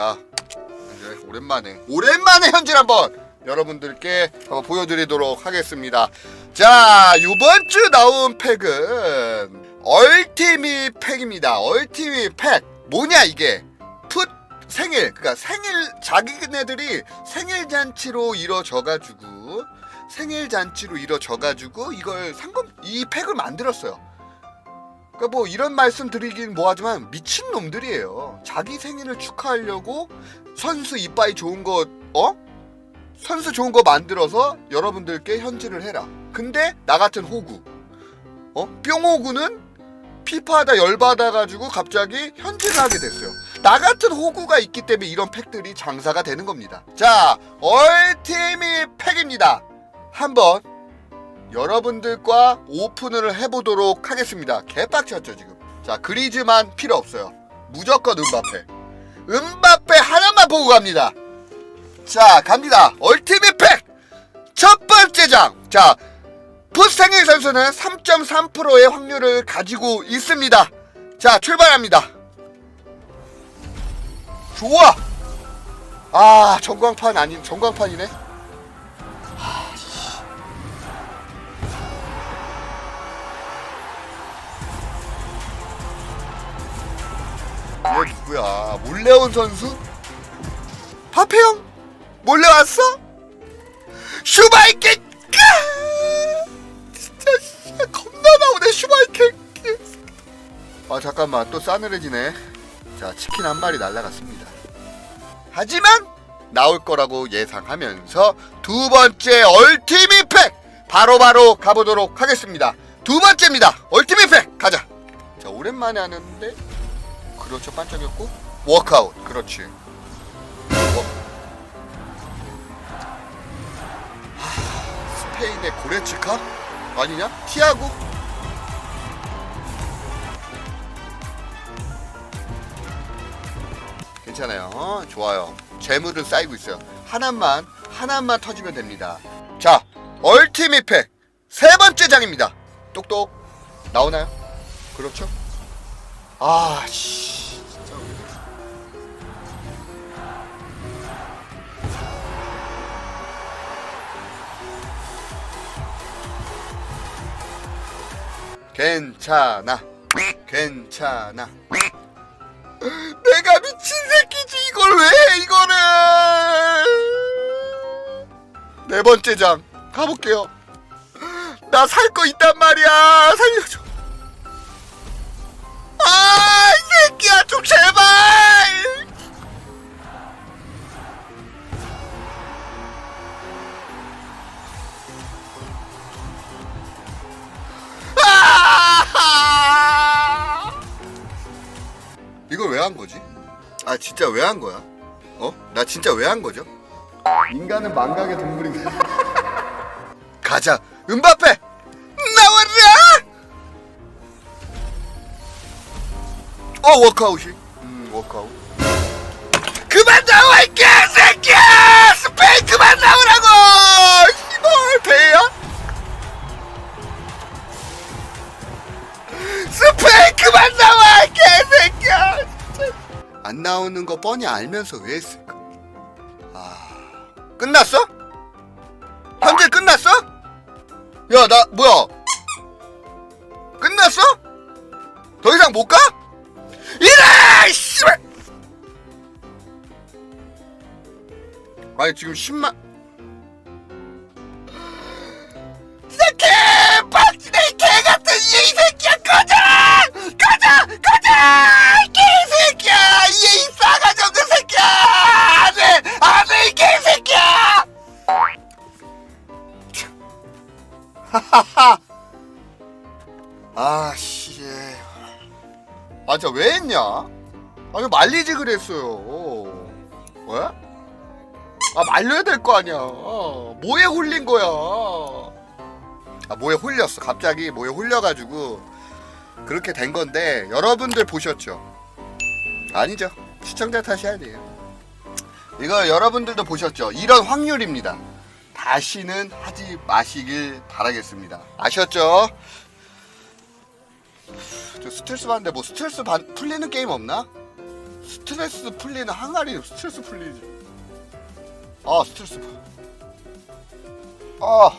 자 이제 오랜만에 오랜만에 현질 한번 여러분들께 한번 보여드리도록 하겠습니다. 자 이번 주 나온 팩은 얼티미 팩입니다. 얼티미 팩 뭐냐 이게 풋 생일 그러니까 생일 자기네들이 생일 잔치로 이뤄져가지고 생일 잔치로 이뤄져가지고 이걸 상금 이 팩을 만들었어요. 그러니까 뭐 이런 말씀 드리긴 뭐하지만 미친 놈들이에요. 자기 생일을 축하하려고 선수 이빠이 좋은 거 어? 선수 좋은 거 만들어서 여러분들께 현질을 해라. 근데 나 같은 호구 어? 뿅호구는 피파하다 열받아가지고 갑자기 현질을 하게 됐어요. 나 같은 호구가 있기 때문에 이런 팩들이 장사가 되는 겁니다. 자, 얼티미 팩입니다. 한번 여러분들과 오픈을 해보도록 하겠습니다. 개빡쳤죠 지금. 자, 그리즈만 필요 없어요. 무조건 은바페. 은바페 하나만 보고 갑니다. 자, 갑니다. 얼티미 팩! 첫 번째 장! 자, 풋생일 선수는 3.3%의 확률을 가지고 있습니다. 자, 출발합니다. 좋아! 아, 전광판 아닌, 전광판이네. 누구야? 몰래 온 선수? 파페형? 몰래 왔어? 슈바이케! 진짜 씨, 겁나 나오네 슈바이케! 아 잠깐만 또 싸늘해지네. 자 치킨 한 마리 날라갔습니다. 하지만 나올 거라고 예상하면서 두 번째 얼티밋 팩 바로바로 가보도록 하겠습니다. 두 번째입니다. 얼티밋 팩 가자. 자 오랜만에 하는데 그렇죠 반짝였고 워크아웃. 그렇지. 워- 하, 스페인의 고레츠카? 아니냐? 티아고? 괜찮아요. 어, 좋아요. 재물은 쌓이고 있어요. 하나만 하나만 터지면 됩니다. 자 얼티밋 팩 세 번째 장입니다. 똑똑. 나오나요? 그렇죠 아, 씨. 진짜. 괜찮아. 괜찮아. 내가 미친 새끼지 이걸 왜 해, 이거를 네 번째 장 가볼게요 나 살 거 있단 말이야 살려줘 새끼야, 좀 제발! 아! 이걸 왜 한 거지? 아, 진짜 왜 한 거야? 어? 나 진짜 왜 한 거죠? 인간은 망각의 동물인가? 가자, 은바페! 어 워크아웃이 음 워크아웃 그만 나와 이 개새끼야 스페인 그만 나오라고 씨발 배야 스페인 그만 나와 이 개새끼야. 안 나오는 거 뻔히 알면서 왜 했을까 아 끝났어? 현재 끝났어? 야 나 뭐야 끝났어? 더 이상 못 가? 이래! 씨발! 아니 지금 10만 진짜 개빡치네 이 개같은 이 새끼야 꺼져! 꺼져! 꺼져! 이 개새끼야! 이 싸가지 없는 새끼야! 안돼! 안돼 이 개새끼야! 하하하 아씨 아 진짜 왜 했냐? 아니 말리지 그랬어요. 왜? 아 말려야 될 거 아니야. 뭐에 홀린 거야? 아 뭐에 홀렸어. 갑자기 뭐에 홀려가지고 그렇게 된 건데 여러분들 보셨죠? 아니죠. 시청자 탓이 아니에요. 이거 여러분들도 보셨죠? 이런 확률입니다. 다시는 하지 마시길 바라겠습니다. 아셨죠? 저 스트레스 받는데 뭐 스트레스 받, 풀리는 게임 없나? 스트레스 풀리는 항아리 스트레스 풀리지. 아 스트레스 아